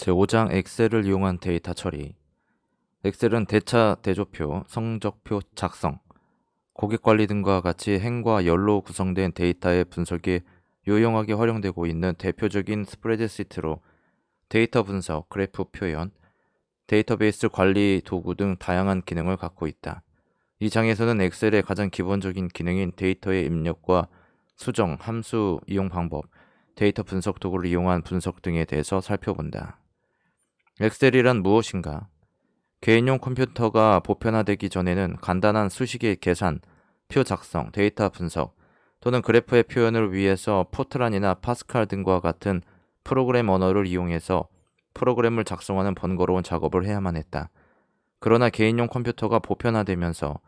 제5장 엑셀을 이용한 데이터 처리. 엑셀은 대차 대조표, 성적표 작성, 고객 관리 등과 같이 행과 열로 구성된 데이터의 분석에 유용하게 활용되고 있는 대표적인 스프레드시트로 데이터 분석, 그래프 표현, 데이터베이스 관리 도구 등 다양한 기능을 갖고 있다. 이 장에서는 엑셀의 가장 기본적인 기능인 데이터의 입력과 수정, 함수 이용 방법, 데이터 분석 도구를 이용한 분석 등에 대해서 살펴본다. 엑셀이란 무엇인가? 개인용 컴퓨터가 보편화되기 전에는 간단한 수식의 계산, 표 작성, 데이터 분석 또는 그래프의 표현을 위해서 포트란이나 파스칼 등과 같은 프로그램 언어를 이용해서 프로그램을 작성하는 번거로운 작업을 해야만 했다. 그러나 개인용 컴퓨터가 보편화되면서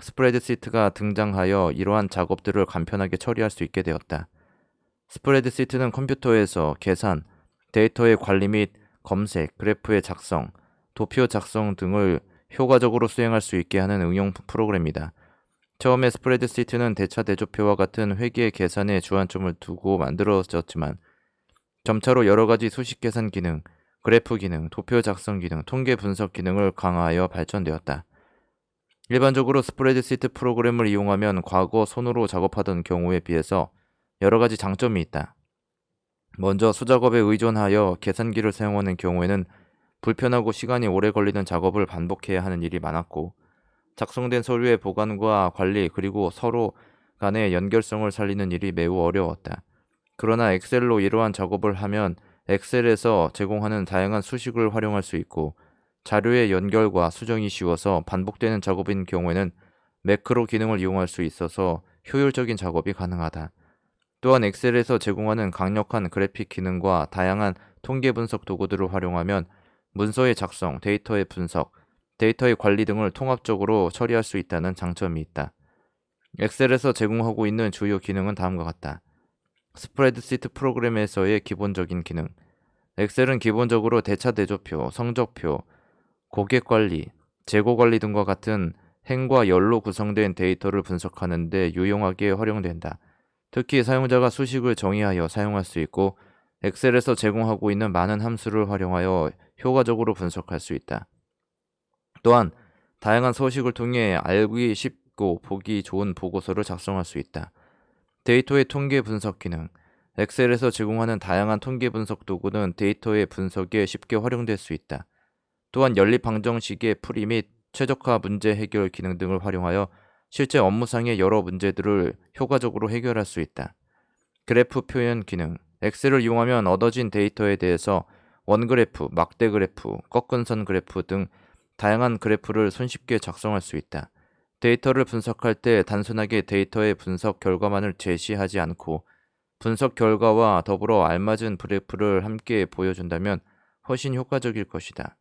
스프레드시트가 등장하여 이러한 작업들을 간편하게 처리할 수 있게 되었다. 스프레드시트는 컴퓨터에서 계산, 데이터의 관리 및 검색, 그래프의 작성, 도표 작성 등을 효과적으로 수행할 수 있게 하는 응용 프로그램이다. 처음에 스프레드시트는 대차 대조표와 같은 회계 계산에 주안점을 두고 만들어졌지만 점차로 여러 가지 수식 계산 기능, 그래프 기능, 도표 작성 기능, 통계 분석 기능을 강화하여 발전되었다. 일반적으로 스프레드시트 프로그램을 이용하면 과거 손으로 작업하던 경우에 비해서 여러 가지 장점이 있다. 먼저 수작업에 의존하여 계산기를 사용하는 경우에는 불편하고 시간이 오래 걸리는 작업을 반복해야 하는 일이 많았고 작성된 서류의 보관과 관리 그리고 서로 간의 연결성을 살리는 일이 매우 어려웠다. 그러나 엑셀로 이러한 작업을 하면 엑셀에서 제공하는 다양한 수식을 활용할 수 있고 자료의 연결과 수정이 쉬워서 반복되는 작업인 경우에는 매크로 기능을 이용할 수 있어서 효율적인 작업이 가능하다. 또한 엑셀에서 제공하는 강력한 그래픽 기능과 다양한 통계 분석 도구들을 활용하면 문서의 작성, 데이터의 분석, 데이터의 관리 등을 통합적으로 처리할 수 있다는 장점이 있다. 엑셀에서 제공하고 있는 주요 기능은 다음과 같다. 스프레드시트 프로그램에서의 기본적인 기능. 엑셀은 기본적으로 대차 대조표, 성적표, 고객 관리, 재고 관리 등과 같은 행과 열로 구성된 데이터를 분석하는 데 유용하게 활용된다. 특히 사용자가 수식을 정의하여 사용할 수 있고 엑셀에서 제공하고 있는 많은 함수를 활용하여 효과적으로 분석할 수 있다. 또한 다양한 서식을 통해 알기 쉽고 보기 좋은 보고서를 작성할 수 있다. 데이터의 통계 분석 기능 엑셀에서 제공하는 다양한 통계 분석 도구는 데이터의 분석에 쉽게 활용될 수 있다. 또한 연립 방정식의 풀이 및 최적화 문제 해결 기능 등을 활용하여 실제 업무상의 여러 문제들을 효과적으로 해결할 수 있다. 그래프 표현 기능 엑셀을 이용하면 얻어진 데이터에 대해서 원그래프, 막대 그래프, 꺾은 선 그래프 등 다양한 그래프를 손쉽게 작성할 수 있다. 데이터를 분석할 때 단순하게 데이터의 분석 결과만을 제시하지 않고 분석 결과와 더불어 알맞은 그래프를 함께 보여준다면 훨씬 효과적일 것이다.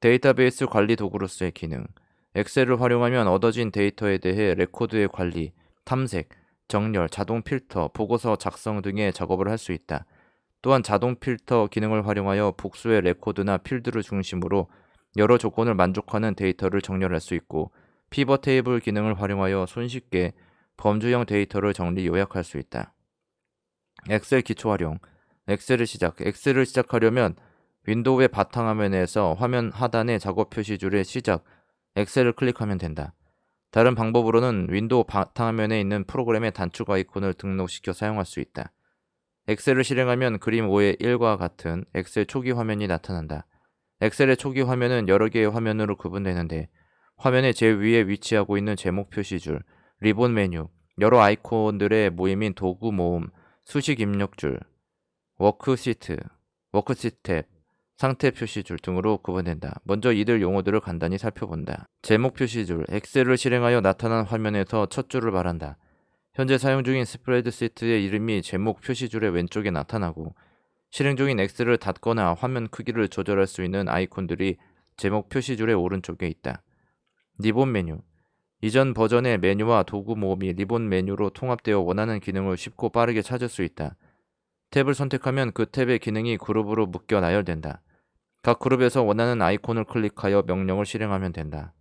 데이터베이스 관리 도구로서의 기능 엑셀을 활용하면 얻어진 데이터에 대해 레코드의 관리, 탐색, 정렬, 자동 필터, 보고서 작성 등의 작업을 할 수 있다. 또한 자동 필터 기능을 활용하여 복수의 레코드나 필드를 중심으로 여러 조건을 만족하는 데이터를 정렬할 수 있고 피벗 테이블 기능을 활용하여 손쉽게 범주형 데이터를 정리 요약할 수 있다. 엑셀 기초 활용 엑셀을 시작 엑셀을 시작하려면 윈도우의 바탕화면에서 화면 하단의 작업 표시줄의 시작 엑셀을 클릭하면 된다. 다른 방법으로는 윈도우 바탕화면에 있는 프로그램의 단축 아이콘을 등록시켜 사용할 수 있다. 엑셀을 실행하면 그림 5의 1과 같은 엑셀 초기 화면이 나타난다. 엑셀의 초기 화면은 여러 개의 화면으로 구분되는데 화면의 제위에 위치하고 있는 제목 표시줄, 리본 메뉴, 여러 아이콘들의 모임인 도구 모음, 수식 입력줄, 워크시트, 워크시트 탭, 상태 표시줄 등으로 구분된다. 먼저 이들 용어들을 간단히 살펴본다. 제목 표시줄, 엑셀을 실행하여 나타난 화면에서 첫 줄을 말한다. 현재 사용 중인 스프레드시트의 이름이 제목 표시줄의 왼쪽에 나타나고 실행 중인 엑셀을 닫거나 화면 크기를 조절할 수 있는 아이콘들이 제목 표시줄의 오른쪽에 있다. 리본 메뉴 이전 버전의 메뉴와 도구 모음이 리본 메뉴로 통합되어 원하는 기능을 쉽고 빠르게 찾을 수 있다. 탭을 선택하면 그 탭의 기능이 그룹으로 묶여 나열된다. 각 그룹에서 원하는 아이콘을 클릭하여 명령을 실행하면 된다.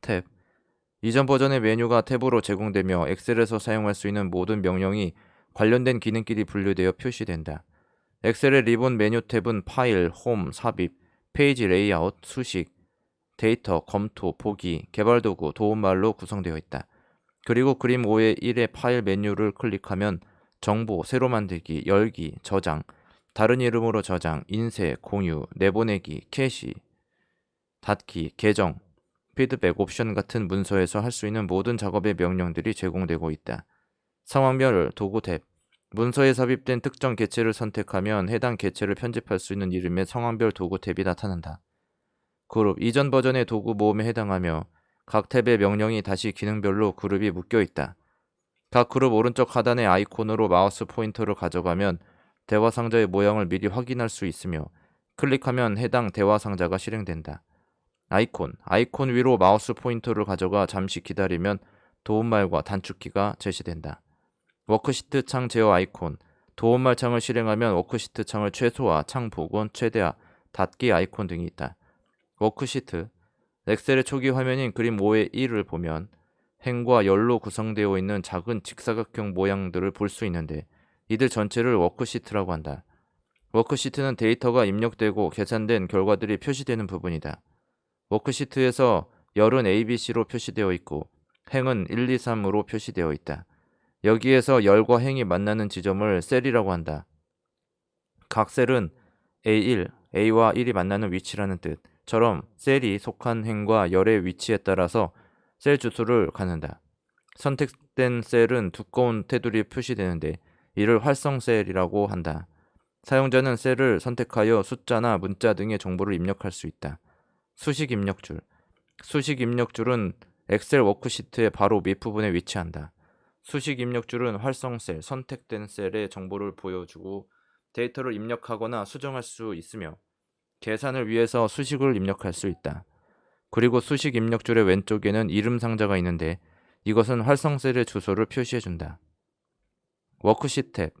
탭 이전 버전의 메뉴가 탭으로 제공되며 엑셀에서 사용할 수 있는 모든 명령이 관련된 기능끼리 분류되어 표시된다. 엑셀의 리본 메뉴 탭은 파일, 홈, 삽입, 페이지 레이아웃, 수식, 데이터, 검토, 보기, 개발 도구, 도움말로 구성되어 있다. 그리고 그림 5의 1의 파일 메뉴를 클릭하면 정보, 새로 만들기, 열기, 저장, 다른 이름으로 저장, 인쇄, 공유, 내보내기, 캐시, 닫기, 계정, 피드백 옵션 같은 문서에서 할 수 있는 모든 작업의 명령들이 제공되고 있다. 상황별 도구 탭 문서에 삽입된 특정 개체를 선택하면 해당 개체를 편집할 수 있는 이름의 상황별 도구 탭이 나타난다. 그룹 이전 버전의 도구 모음에 해당하며 각 탭의 명령이 다시 기능별로 그룹이 묶여 있다. 각 그룹 오른쪽 하단의 아이콘으로 마우스 포인터를 가져가면 대화 상자의 모양을 미리 확인할 수 있으며 클릭하면 해당 대화 상자가 실행된다. 아이콘, 아이콘 위로 마우스 포인터를 가져가 잠시 기다리면 도움말과 단축키가 제시된다. 워크시트 창 제어 아이콘, 도움말 창을 실행하면 워크시트 창을 최소화, 창 복원, 최대화, 닫기 아이콘 등이 있다. 워크시트, 엑셀의 초기 화면인 그림 5의 1을 보면 행과 열로 구성되어 있는 작은 직사각형 모양들을 볼 수 있는데 이들 전체를 워크시트라고 한다. 워크시트는 데이터가 입력되고 계산된 결과들이 표시되는 부분이다. 워크시트에서 열은 ABC로 표시되어 있고 행은 1, 2, 3으로 표시되어 있다. 여기에서 열과 행이 만나는 지점을 셀이라고 한다. 각 셀은 A1, A와 1이 만나는 위치라는 뜻처럼 셀이 속한 행과 열의 위치에 따라서 셀 주소를 갖는다. 선택된 셀은 두꺼운 테두리에 표시되는데 이를 활성 셀이라고 한다. 사용자는 셀을 선택하여 숫자나 문자 등의 정보를 입력할 수 있다. 수식 입력줄 수식 입력줄은 엑셀 워크시트의 바로 밑부분에 위치한다. 수식 입력줄은 활성 셀, 선택된 셀의 정보를 보여주고 데이터를 입력하거나 수정할 수 있으며 계산을 위해서 수식을 입력할 수 있다. 그리고 수식 입력줄의 왼쪽에는 이름 상자가 있는데 이것은 활성 셀의 주소를 표시해 준다. 워크시트 탭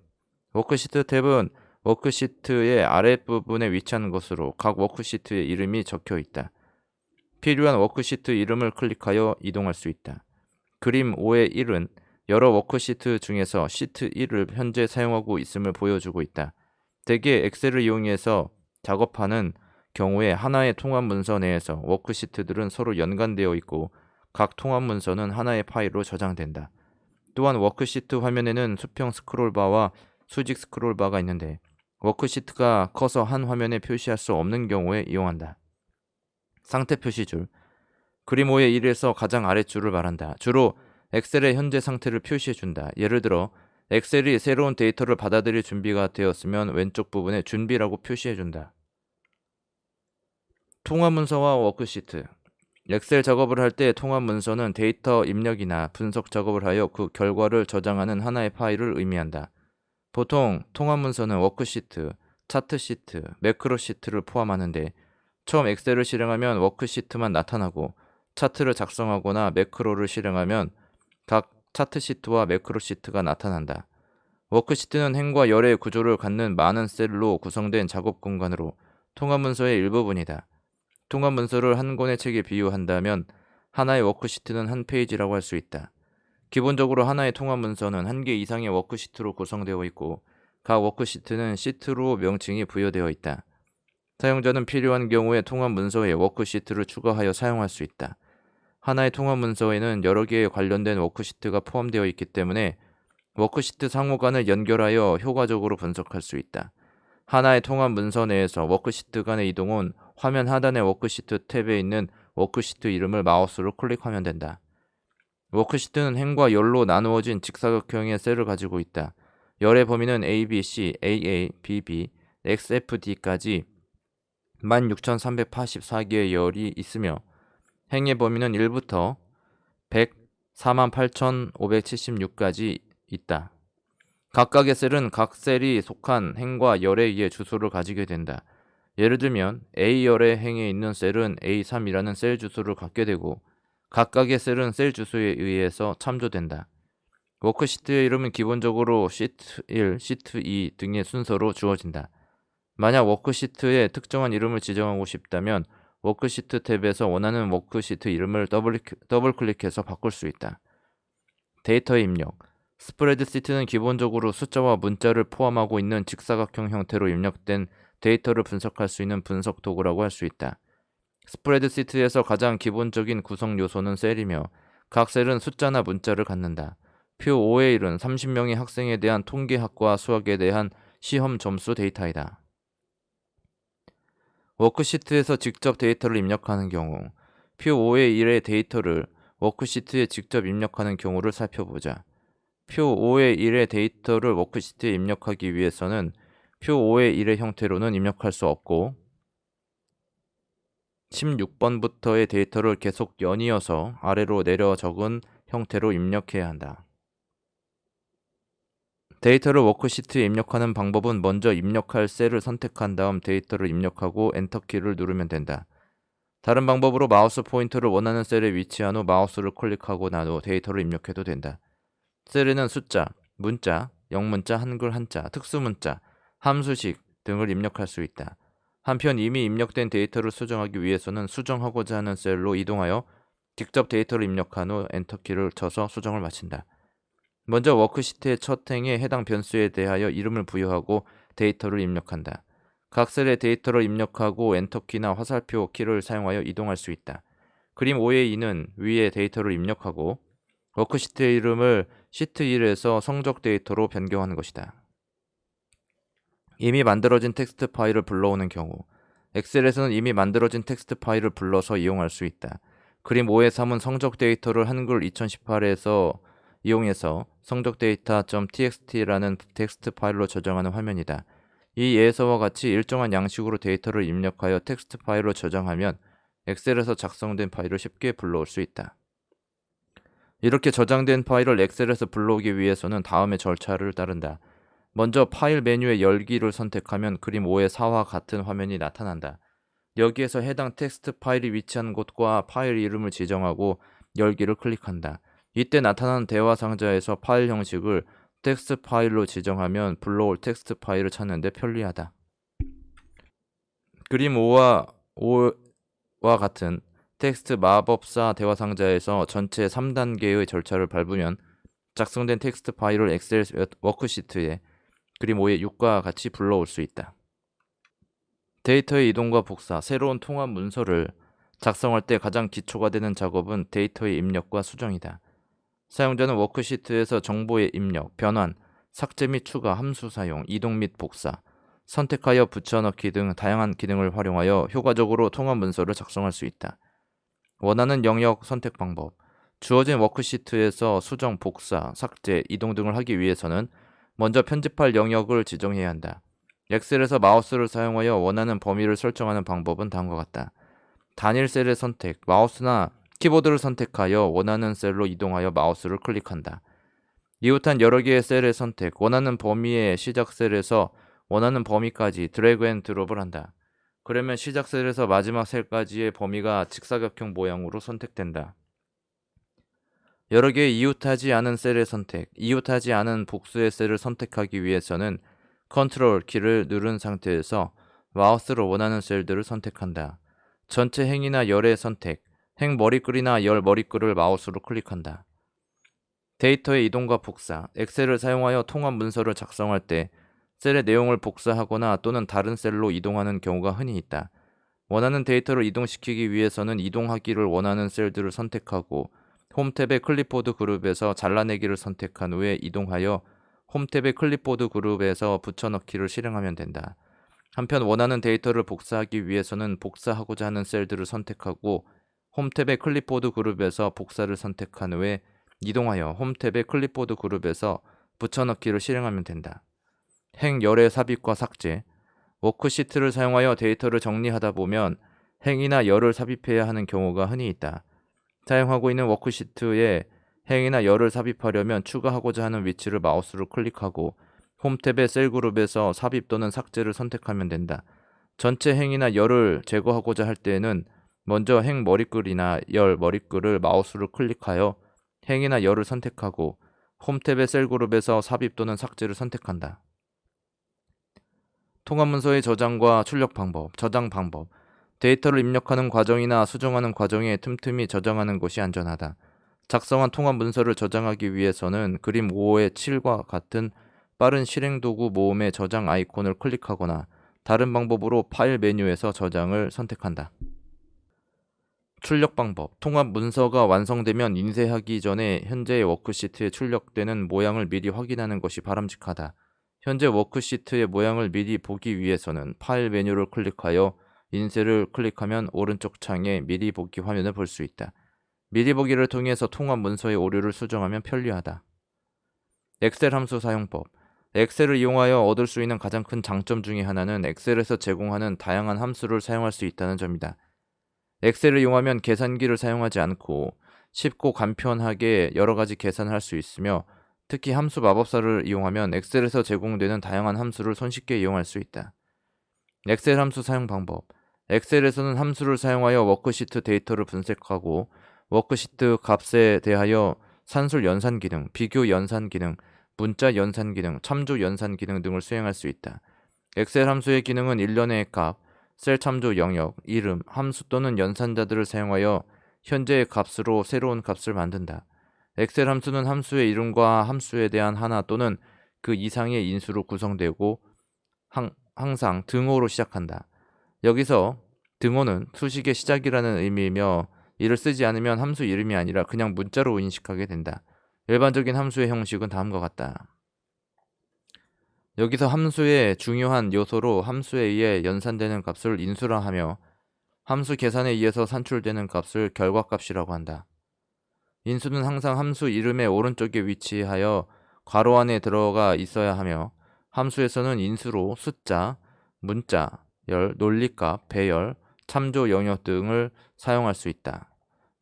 워크시트 탭은 워크시트의 아랫부분에 위치하는 것으로 각 워크시트의 이름이 적혀 있다. 필요한 워크시트 이름을 클릭하여 이동할 수 있다. 그림 5의 1은 여러 워크시트 중에서 시트 1을 현재 사용하고 있음을 보여주고 있다. 대개 엑셀을 이용해서 작업하는 경우에 하나의 통합 문서 내에서 워크시트들은 서로 연관되어 있고 각 통합 문서는 하나의 파일로 저장된다. 또한 워크시트 화면에는 수평 스크롤바와 수직 스크롤바가 있는데 워크시트가 커서 한 화면에 표시할 수 없는 경우에 이용한다. 상태 표시줄 그림 5의 1에서 가장 아랫줄을 말한다. 주로 엑셀의 현재 상태를 표시해 준다. 예를 들어 엑셀이 새로운 데이터를 받아들일 준비가 되었으면 왼쪽 부분에 준비라고 표시해 준다. 통합 문서와 워크시트 엑셀 작업을 할 때 통합 문서는 데이터 입력이나 분석 작업을 하여 그 결과를 저장하는 하나의 파일을 의미한다. 보통 통합 문서는 워크시트, 차트 시트, 매크로 시트를 포함하는데 처음 엑셀을 실행하면 워크시트만 나타나고 차트를 작성하거나 매크로를 실행하면 각 차트 시트와 매크로 시트가 나타난다. 워크시트는 행과 열의 구조를 갖는 많은 셀로 구성된 작업 공간으로 통합 문서의 일부분이다. 통합 문서를 한 권의 책에 비유한다면 하나의 워크시트는 한 페이지라고 할 수 있다. 기본적으로 하나의 통합 문서는 한 개 이상의 워크시트로 구성되어 있고 각 워크시트는 시트로 명칭이 부여되어 있다. 사용자는 필요한 경우에 통합 문서에 워크시트를 추가하여 사용할 수 있다. 하나의 통합 문서에는 여러 개의 관련된 워크시트가 포함되어 있기 때문에 워크시트 상호 간을 연결하여 효과적으로 분석할 수 있다. 하나의 통합 문서 내에서 워크시트 간의 이동은 화면 하단의 워크시트 탭에 있는 워크시트 이름을 마우스로 클릭하면 된다. 워크시트는 행과 열로 나누어진 직사각형의 셀을 가지고 있다. 열의 범위는 A, B, C, AA, BB, XFD까지 16,384개의 열이 있으며 행의 범위는 1부터 104,8,576까지 있다. 각각의 셀은 각 셀이 속한 행과 열에 의해 주소를 가지게 된다. 예를 들면 A열의 행에 있는 셀은 A3이라는 셀 주소를 갖게 되고 각각의 셀은 셀 주소에 의해서 참조된다. 워크시트의 이름은 기본적으로 시트 1, 시트 2 등의 순서로 주어진다. 만약 워크시트에 특정한 이름을 지정하고 싶다면 워크시트 탭에서 원하는 워크시트 이름을 더블, 클릭해서 바꿀 수 있다. 데이터 입력 스프레드시트는 기본적으로 숫자와 문자를 포함하고 있는 직사각형 형태로 입력된 데이터를 분석할 수 있는 분석 도구라고 할 수 있다. 스프레드시트에서 가장 기본적인 구성 요소는 셀이며 각 셀은 숫자나 문자를 갖는다. 표 5의 1은 30명의 학생에 대한 통계학과 수학에 대한 시험 점수 데이터이다. 워크시트에서 직접 데이터를 입력하는 경우 표 5의 1의 데이터를 워크시트에 직접 입력하는 경우를 살펴보자. 표 5의 1의 데이터를 워크시트에 입력하기 위해서는 표 5의 1의 형태로는 입력할 수 없고 16번부터의 데이터를 계속 연이어서 아래로 내려 적은 형태로 입력해야 한다. 데이터를 워크시트에 입력하는 방법은 먼저 입력할 셀을 선택한 다음 데이터를 입력하고 엔터키를 누르면 된다. 다른 방법으로 마우스 포인터를 원하는 셀에 위치한 후 마우스를 클릭하고 난 후 데이터를 입력해도 된다. 셀에는 숫자, 문자, 영문자, 한글 한자, 특수문자, 함수식 등을 입력할 수 있다. 한편 이미 입력된 데이터를 수정하기 위해서는 수정하고자 하는 셀로 이동하여 직접 데이터를 입력한 후 엔터키를 쳐서 수정을 마친다. 먼저 워크시트의 첫 행에 해당 변수에 대하여 이름을 부여하고 데이터를 입력한다. 각 셀에 데이터를 입력하고 엔터키나 화살표 키를 사용하여 이동할 수 있다. 그림 5의 2는 위에 데이터를 입력하고 워크시트의 이름을 시트 1에서 성적 데이터로 변경하는 것이다. 이미 만들어진 텍스트 파일을 불러오는 경우 엑셀에서는 이미 만들어진 텍스트 파일을 불러서 이용할 수 있다. 그림 5의 3은 성적 데이터를 한글 2018에서 이용해서 성적 데이터.txt라는 텍스트 파일로 저장하는 화면이다. 이 예서와 같이 일정한 양식으로 데이터를 입력하여 텍스트 파일로 저장하면 엑셀에서 작성된 파일을 쉽게 불러올 수 있다. 이렇게 저장된 파일을 엑셀에서 불러오기 위해서는 다음의 절차를 따른다. 먼저 파일 메뉴의 열기를 선택하면 그림 5의 4와 같은 화면이 나타난다. 여기에서 해당 텍스트 파일이 위치한 곳과 파일 이름을 지정하고 열기를 클릭한다. 이때 나타나는 대화 상자에서 파일 형식을 텍스트 파일로 지정하면 불러올 텍스트 파일을 찾는데 편리하다. 그림 5와 5와 같은 텍스트 마법사 대화 상자에서 전체 3단계의 절차를 밟으면 작성된 텍스트 파일을 엑셀 워크시트에 그림 5의 6과 같이 불러올 수 있다. 데이터의 이동과 복사, 새로운 통합 문서를 작성할 때 가장 기초가 되는 작업은 데이터의 입력과 수정이다. 사용자는 워크시트에서 정보의 입력, 변환, 삭제 및 추가, 함수 사용, 이동 및 복사, 선택하여 붙여넣기 등 다양한 기능을 활용하여 효과적으로 통합 문서를 작성할 수 있다. 원하는 영역 선택 방법, 주어진 워크시트에서 수정, 복사, 삭제, 이동 등을 하기 위해서는 먼저 편집할 영역을 지정해야 한다. 엑셀에서 마우스를 사용하여 원하는 범위를 설정하는 방법은 다음과 같다. 단일 셀의 선택, 마우스나 키보드를 선택하여 원하는 셀로 이동하여 마우스를 클릭한다. 이웃한 여러 개의 셀의 선택, 원하는 범위의 시작 셀에서 원하는 범위까지 드래그 앤 드롭을 한다. 그러면 시작 셀에서 마지막 셀까지의 범위가 직사각형 모양으로 선택된다. 여러 개의 이웃하지 않은 셀의 선택, 이웃하지 않은 복수의 셀을 선택하기 위해 서는 컨트롤 키를 누른 상태에서 마우스로 원하는 셀들을 선택한다. 전체 행이나 열의 선택, 행 머리글이나 열 머리글을 마우스로 클릭한다. 데이터의 이동과 복사, 엑셀을 사용하여 통합 문서를 작성할 때 셀의 내용을 복사하거나 또는 다른 셀로 이동하는 경우가 흔히 있다. 원하는 데이터를 이동시키기 위해서는 이동하기를 원하는 셀들을 선택하고 홈탭의 클립보드 그룹에서 잘라내기를 선택한 후에 이동하여 홈탭의 클립보드 그룹에서 붙여넣기를 실행하면 된다. 한편 원하는 데이터를 복사하기 위해서는 복사하고자 하는 셀들을 선택하고 홈탭의 클립보드 그룹에서 복사를 선택한 후에 이동하여 홈탭의 클립보드 그룹에서 붙여넣기를 실행하면 된다. 행 열의 삽입과 삭제 워크시트를 사용하여 데이터를 정리하다 보면 행이나 열을 삽입해야 하는 경우가 흔히 있다. 사용하고 있는 워크시트에 행이나 열을 삽입하려면 추가하고자 하는 위치를 마우스로 클릭하고 홈탭의 셀 그룹에서 삽입 또는 삭제를 선택하면 된다. 전체 행이나 열을 제거하고자 할 때에는 먼저 행 머리글이나 열 머리글을 마우스로 클릭하여 행이나 열을 선택하고 홈탭의 셀 그룹에서 삽입 또는 삭제를 선택한다. 통합 문서의 저장과 출력 방법, 저장 방법, 데이터를 입력하는 과정이나 수정하는 과정에 틈틈이 저장하는 것이 안전하다. 작성한 통합 문서를 저장하기 위해서는 그림 5의 7과 같은 빠른 실행 도구 모음의 저장 아이콘을 클릭하거나 다른 방법으로 파일 메뉴에서 저장을 선택한다. 출력 방법. 통합 문서가 완성되면 인쇄하기 전에 현재의 워크시트에 출력되는 모양을 미리 확인하는 것이 바람직하다. 현재 워크시트의 모양을 미리 보기 위해서는 파일 메뉴를 클릭하여 인쇄를 클릭하면 오른쪽 창에 미리 보기 화면을 볼 수 있다. 미리 보기를 통해서 통합 문서의 오류를 수정하면 편리하다. 엑셀 함수 사용법. 엑셀을 이용하여 얻을 수 있는 가장 큰 장점 중의 하나는 엑셀에서 제공하는 다양한 함수를 사용할 수 있다는 점이다. 엑셀을 이용하면 계산기를 사용하지 않고 쉽고 간편하게 여러 가지 계산을 할 수 있으며 특히 함수 마법사를 이용하면 엑셀에서 제공되는 다양한 함수를 손쉽게 이용할 수 있다. 엑셀 함수 사용 방법. 엑셀에서는 함수를 사용하여 워크시트 데이터를 분석하고 워크시트 값에 대하여 산술 연산 기능, 비교 연산 기능, 문자 연산 기능, 참조 연산 기능 등을 수행할 수 있다. 엑셀 함수의 기능은 일련의 값, 셀 참조 영역, 이름, 함수 또는 연산자들을 사용하여 현재의 값으로 새로운 값을 만든다. 엑셀 함수는 함수의 이름과 함수에 대한 하나 또는 그 이상의 인수로 구성되고 항, 항상 등호로 시작한다. 여기서 등호는 수식의 시작이라는 의미이며 이를 쓰지 않으면 함수 이름이 아니라 그냥 문자로 인식하게 된다. 일반적인 함수의 형식은 다음과 같다. 여기서 함수의 중요한 요소로 함수에 의해 연산되는 값을 인수라 하며 함수 계산에 의해서 산출되는 값을 결과값이라고 한다. 인수는 항상 함수 이름의 오른쪽에 위치하여 괄호 안에 들어가 있어야 하며 함수에서는 인수로 숫자, 문자, 열, 논리값, 배열, 참조 영역 등을 사용할 수 있다.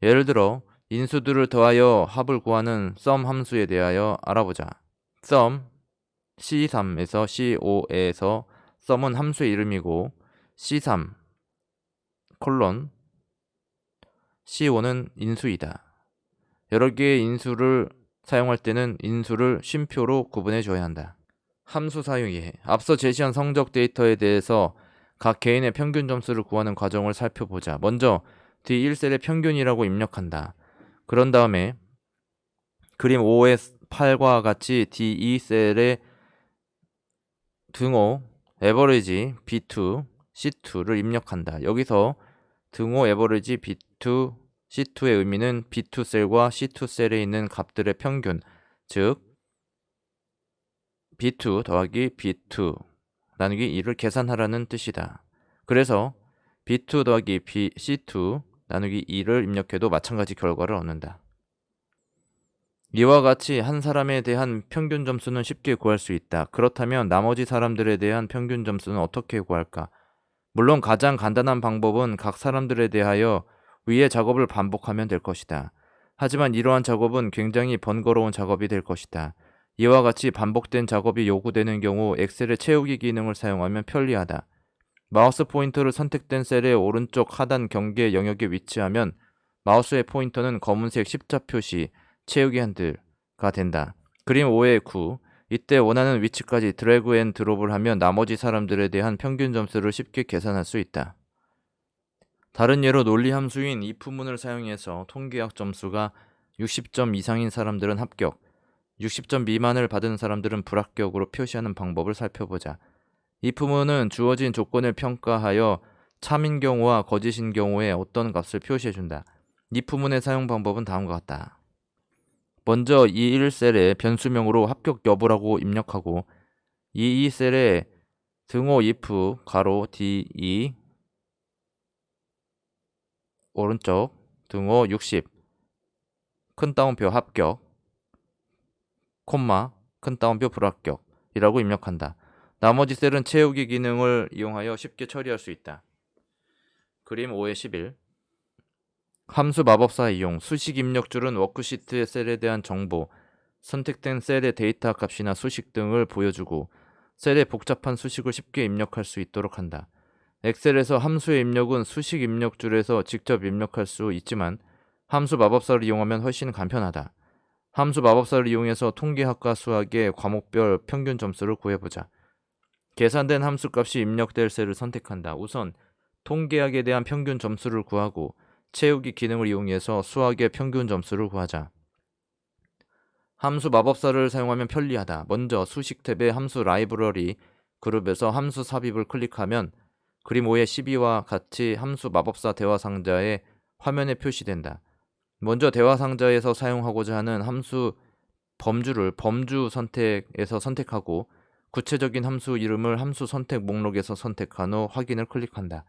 예를 들어 인수들을 더하여 합을 구하는 sum 함수에 대하여 알아보자. sum C3에서 C5에서 sum은 함수의 이름이고 C3 콜론 C5는 인수이다. 여러 개의 인수를 사용할 때는 인수를 쉼표로 구분해 줘야 한다. 함수 사용이 앞서 제시한 성적 데이터에 대해서 각 개인의 평균 점수를 구하는 과정을 살펴보자. 먼저 D1셀의 평균이라고 입력한다. 그런 다음에 그림 5의 8과 같이 D2셀의 등호 에버리지 B2, C2를 입력한다. 여기서 등호 에버리지 B2, C2의 의미는 B2 셀과 C2 셀에 있는 값들의 평균, 즉 B2 더하기 B2 나누기 2를 계산하라는 뜻이다. 그래서 B2 더하기 B, C2 나누기 2를 입력해도 마찬가지 결과를 얻는다. 이와 같이 한 사람에 대한 평균 점수는 쉽게 구할 수 있다. 그렇다면 나머지 사람들에 대한 평균 점수는 어떻게 구할까? 물론 가장 간단한 방법은 각 사람들에 대하여 위의 작업을 반복하면 될 것이다. 하지만 이러한 작업은 굉장히 번거로운 작업이 될 것이다. 이와 같이 반복된 작업이 요구되는 경우 엑셀의 채우기 기능을 사용하면 편리하다. 마우스 포인터를 선택된 셀의 오른쪽 하단 경계 영역에 위치하면 마우스의 포인터는 검은색 십자 표시 채우기 핸들가 된다. 그림 5의 9. 이때 원하는 위치까지 드래그 앤 드롭을 하면 나머지 사람들에 대한 평균 점수를 쉽게 계산할 수 있다. 다른 예로 논리 함수인 if문을 사용해서 통계학 점수가 60점 이상인 사람들은 합격, 60점 미만을 받은 사람들은 불합격으로 표시하는 방법을 살펴보자. if문은 주어진 조건을 평가하여 참인 경우와 거짓인 경우에 어떤 값을 표시해준다. if문의 사용 방법은 다음과 같다. 먼저 21셀에 변수명으로 합격 여부라고 입력하고 22셀에 등호 if 가로 d2 오른쪽 등호 60 큰 따옴표 합격 콤마 큰 따옴표 불합격이라고 입력한다. 나머지 셀은 채우기 기능을 이용하여 쉽게 처리할 수 있다. 그림 5의 11 함수 마법사 이용 수식 입력줄은 워크시트의 셀에 대한 정보, 선택된 셀의 데이터 값이나 수식 등을 보여주고 셀에 복잡한 수식을 쉽게 입력할 수 있도록 한다. 엑셀에서 함수의 입력은 수식 입력줄에서 직접 입력할 수 있지만 함수 마법사를 이용하면 훨씬 간편하다. 함수 마법사를 이용해서 통계학과 수학의 과목별 평균 점수를 구해보자. 계산된 함수 값이 입력될 셀을 선택한다. 우선 통계학에 대한 평균 점수를 구하고 채우기 기능을 이용해서 수학의 평균 점수를 구하자. 함수 마법사를 사용하면 편리하다. 먼저 수식 탭의 함수 라이브러리 그룹에서 함수 삽입을 클릭하면 그림 5의 12와 같이 함수 마법사 대화 상자에 화면에 표시된다. 먼저 대화 상자에서 사용하고자 하는 함수 범주를 범주 선택에서 선택하고 구체적인 함수 이름을 함수 선택 목록에서 선택한 후 확인을 클릭한다.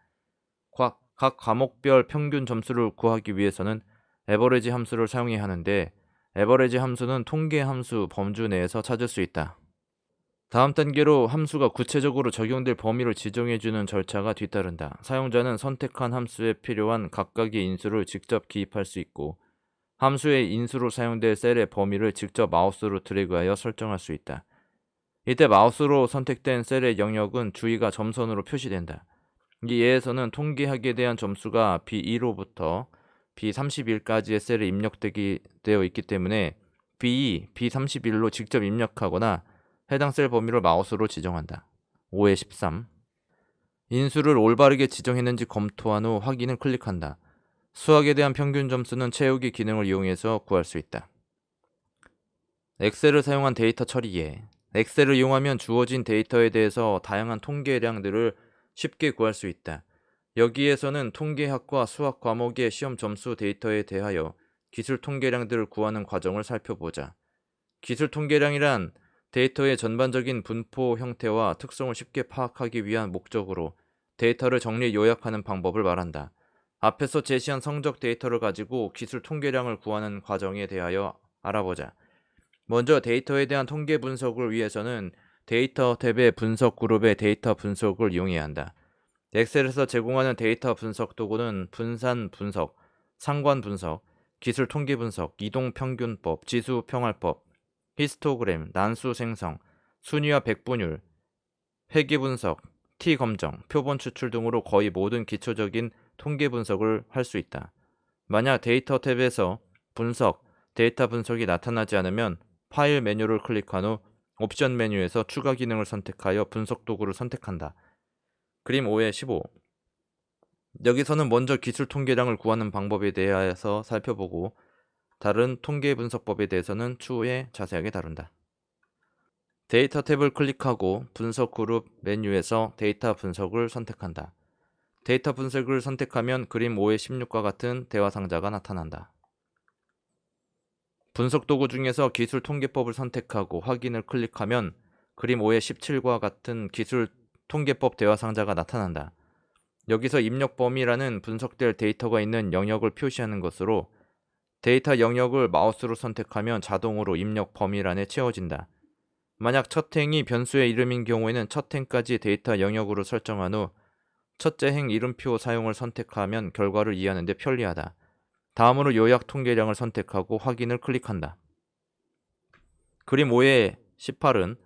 각, 각 과목별 평균 점수를 구하기 위해서는 에버리지 함수를 사용해야 하는데 에버리지 함수는 통계 함수 범주 내에서 찾을 수 있다. 다음 단계로 함수가 구체적으로 적용될 범위를 지정해주는 절차가 뒤따른다. 사용자는 선택한 함수에 필요한 각각의 인수를 직접 기입할 수 있고 함수의 인수로 사용될 셀의 범위를 직접 마우스로 드래그하여 설정할 수 있다. 이때 마우스로 선택된 셀의 영역은 주의가 점선으로 표시된다. 이 예에서는 통계학에 대한 점수가 B2로부터 B31까지의 셀에 입력되기 되어 있기 때문에 B2, B31로 직접 입력하거나 해당 셀 범위를 마우스로 지정한다. 5의 13. 인수를 올바르게 지정했는지 검토한 후 확인을 클릭한다. 수학에 대한 평균 점수는 채우기 기능을 이용해서 구할 수 있다. 엑셀을 사용한 데이터 처리 예. 엑셀을 이용하면 주어진 데이터에 대해서 다양한 통계량들을 쉽게 구할 수 있다. 여기에서는 통계학과 수학 과목의 시험 점수 데이터에 대하여 기술 통계량들을 구하는 과정을 살펴보자. 기술 통계량이란 데이터의 전반적인 분포 형태와 특성을 쉽게 파악하기 위한 목적으로 데이터를 정리 요약하는 방법을 말한다. 앞에서 제시한 성적 데이터를 가지고 기술 통계량을 구하는 과정에 대하여 알아보자. 먼저 데이터에 대한 통계 분석을 위해서는 데이터 탭의 분석 그룹의 데이터 분석을 이용해야 한다. 엑셀에서 제공하는 데이터 분석 도구는 분산 분석, 상관 분석, 기술 통계 분석, 이동 평균법, 지수 평활법, 히스토그램, 난수 생성, 순위와 백분율, 회귀 분석, T 검정, 표본 추출 등으로 거의 모든 기초적인 통계 분석을 할 수 있다. 만약 데이터 탭에서 분석, 데이터 분석이 나타나지 않으면 파일 메뉴를 클릭한 후 옵션 메뉴에서 추가 기능을 선택하여 분석 도구를 선택한다. 그림 5의 15. 여기서는 먼저 기술 통계량을 구하는 방법에 대해서 살펴보고 다른 통계 분석법에 대해서는 추후에 자세하게 다룬다. 데이터 탭을 클릭하고 분석 그룹 메뉴에서 데이터 분석을 선택한다. 데이터 분석을 선택하면 그림 5의 16과 같은 대화 상자가 나타난다. 분석 도구 중에서 기술 통계법을 선택하고 확인을 클릭하면 그림 5의 17과 같은 기술 통계법 대화 상자가 나타난다. 여기서 입력 범위라는 분석될 데이터가 있는 영역을 표시하는 것으로 데이터 영역을 마우스로 선택하면 자동으로 입력 범위란에 채워진다. 만약 첫 행이 변수의 이름인 경우에는 첫 행까지 데이터 영역으로 설정한 후 첫째 행 이름표 사용을 선택하면 결과를 이해하는 데 편리하다. 다음으로 요약 통계량을 선택하고 확인을 클릭한다. 그림 5의 18은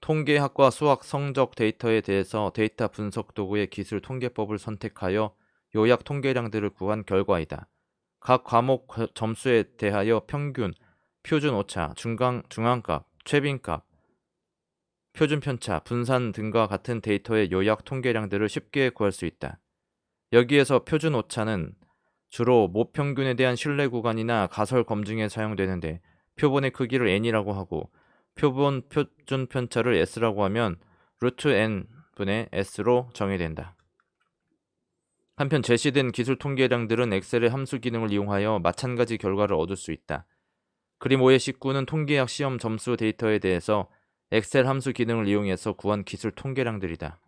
통계학과 수학 성적 데이터에 대해서 데이터 분석 도구의 기술 통계법을 선택하여 요약 통계량들을 구한 결과이다. 각 과목 점수에 대하여 평균, 표준 오차, 중간, 중앙값, 최빈값, 표준 편차, 분산 등과 같은 데이터의 요약 통계량들을 쉽게 구할 수 있다. 여기에서 표준 오차는 주로 모평균에 대한 신뢰 구간이나 가설 검증에 사용되는데 표본의 크기를 n이라고 하고 표본 표준 편차를 s라고 하면 루트 n 분의 s로 정의된다. 한편 제시된 기술 통계량들은 엑셀의 함수 기능을 이용하여 마찬가지 결과를 얻을 수 있다. 그림 5의 19는 통계학 시험 점수 데이터에 대해서 엑셀 함수 기능을 이용해서 구한 기술 통계량들이다.